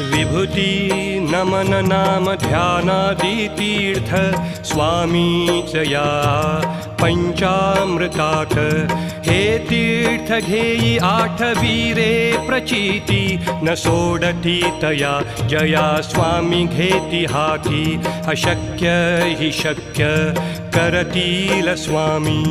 विभूती नमन नाम ध्यानादी तीर्थ स्वामीच या पंचामृतात हे तीर्थ घेई आठवीरे प्रचिती न सोडती तया। जया स्वामी घेती हाती अशक्य हि शक्य करतील स्वामी।